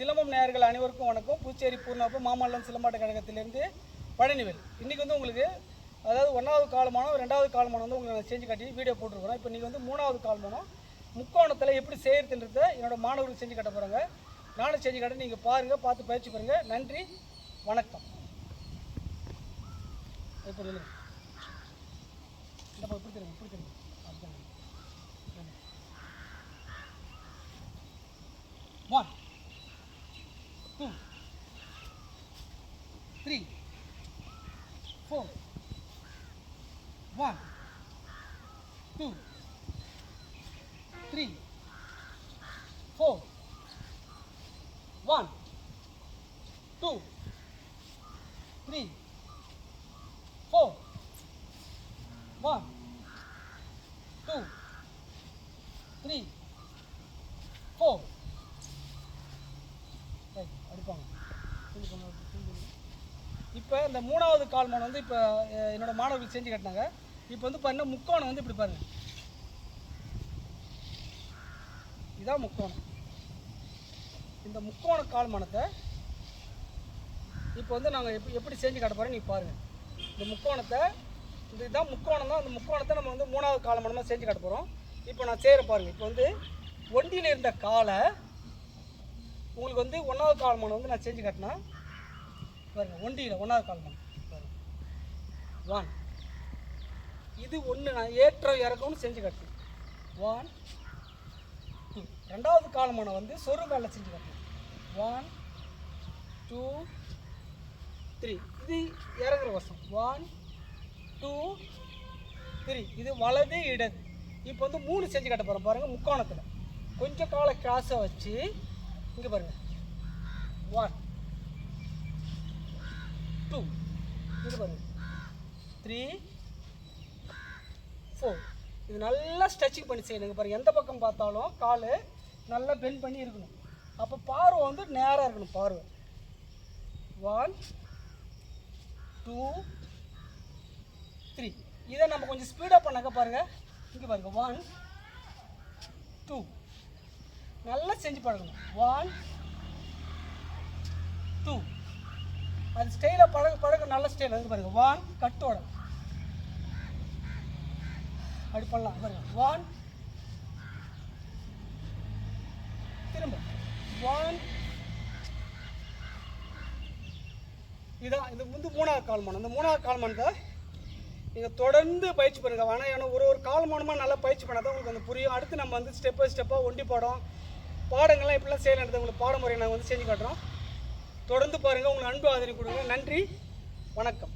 சிலம்பம் நேயர்கள் அனைவருக்கும் வணக்கம். புதுச்சேரி பூர்ணாப்பு மாமல்லம் சிலம்பாட்ட கழகத்திலிருந்து பழனிவேல். இன்றைக்கி வந்து உங்களுக்கு அதாவது ஒன்றாவது காலமானம் ரெண்டாவது காலமானம் வந்து உங்களுக்கு நான் செஞ்சு காட்டி வீடியோ போட்டிருக்கிறோம். இப்போ நீங்கள் வந்து மூணாவது காலமானம் முக்கோணத்தில் எப்படி செய்கிறதுன்றத என்னோட மாணவர்கள் செஞ்சு காட்ட போகிறாங்க நானும் செஞ்சு காட்ட நீங்கள் பாருங்கள் பார்த்து பயிற்சி பாருங்கள் நன்றி வணக்கம். எப்படி நில்லுங்க. இந்த பக்கம் தெரியுங்க பிடிச்சிருங்க two three four one two three four one two three four one two three four right அடிப்பாங்க. இப்போ இந்த மூணாவது கால்மான் வந்து இப்போ என்னோடய மாணவர்கள் செஞ்சு கட்டினாங்க. இப்போ வந்து பாருங்க முக்கோணம் வந்து இப்படி பாருங்க. இதான் முக்கோணம். இந்த முக்கோண கால்மானத்தை இப்போ வந்து நாங்கள் எப்படி எப்படி செஞ்சு காட்ட போகிறோம் நீ பாருங்கள் இந்த முக்கோணத்தை இந்த இதுதான் முக்கோணம் தான். அந்த முக்கோணத்தை நம்ம வந்து மூணாவது காலமானமாக செஞ்சு காட்ட போகிறோம் இப்போ நான் செய்கிற பாருங்கள் இப்போ வந்து ஒண்டியில் இருந்த காலை உங்களுக்கு வந்து ஒன்றாவது காலமானம் வந்து நான் செஞ்சு காட்டினா பாருங்க ஒண்டியில் ஒன்றாவது காலமானம் பாருங்க. ஒன் இது ஒன்று நான் ஏற்றம் இறக்கம்னு செஞ்சு காட்டினேன் ஒன் டூ ரெண்டாவது காலமான வந்து சொரு காலில் செஞ்சு காட்டினேன் ஒன் டூ த்ரீ இது இறங்குற வசம் ஒன் டூ த்ரீ இது வலது இடது. இப்போ வந்து மூணு செஞ்சு கட்ட போகிறோம் பாருங்கள் முக்கோணத்தில். கொஞ்சம் காலை கிராஸை வச்சு இங்கே பாருங்கள் ஒன் டூ இங்கே பாருங்கள் த்ரீ ஃபோர் இது நல்லா ஸ்ட்ரெச்சிங் பண்ணி செய்யணுங்க பாருங்கள் எந்த பக்கம் பார்த்தாலும் கால் நல்லா பெண்ட் பண்ணி இருக்கணும். அப்போ பார்வை வந்து நேராக இருக்கணும் பார்வை. ஒன் டூ த்ரீ இதை நம்ம கொஞ்சம் ஸ்பீடாக பண்ணாக்க பாருங்கள் இங்கே பாருங்கள் ஒன் டூ நல்லா செஞ்சு பழகணும் ஒன் டூ அது ஸ்டைலாக பழக பழக நல்ல ஸ்டைல் வந்து பாருங்கள் ஒன் கட்டோட. அப்படி பண்ணலாம் பாருங்க. ஒன் திரும்ப. ஒன் இதான் இது வந்து மூணாவது கால்மான் இந்த மூணாவது கால்மானத்தை நீங்கள் தொடர்ந்து பயிற்சி பண்ணுங்க. ஆனால் ஏன்னா ஒரு ஒரு கால்மானமாக நல்லா பயிற்சி பண்ணால் தான் உங்களுக்கு அந்த புரியும். அடுத்து நம்ம வந்து ஸ்டெப் பை ஸ்டெப்பாக ஒண்டி பாடம் பாடங்கள்லாம் இப்படிலாம் செய்யணுன்றது உங்களுக்கு பாடமுறை நாங்கள் வந்து செஞ்சு காட்டுறோம். தொடர்ந்து பாருங்கள் உங்களுக்கு அன்பு ஆதரவு கொடுங்க நன்றி. வணக்கம்.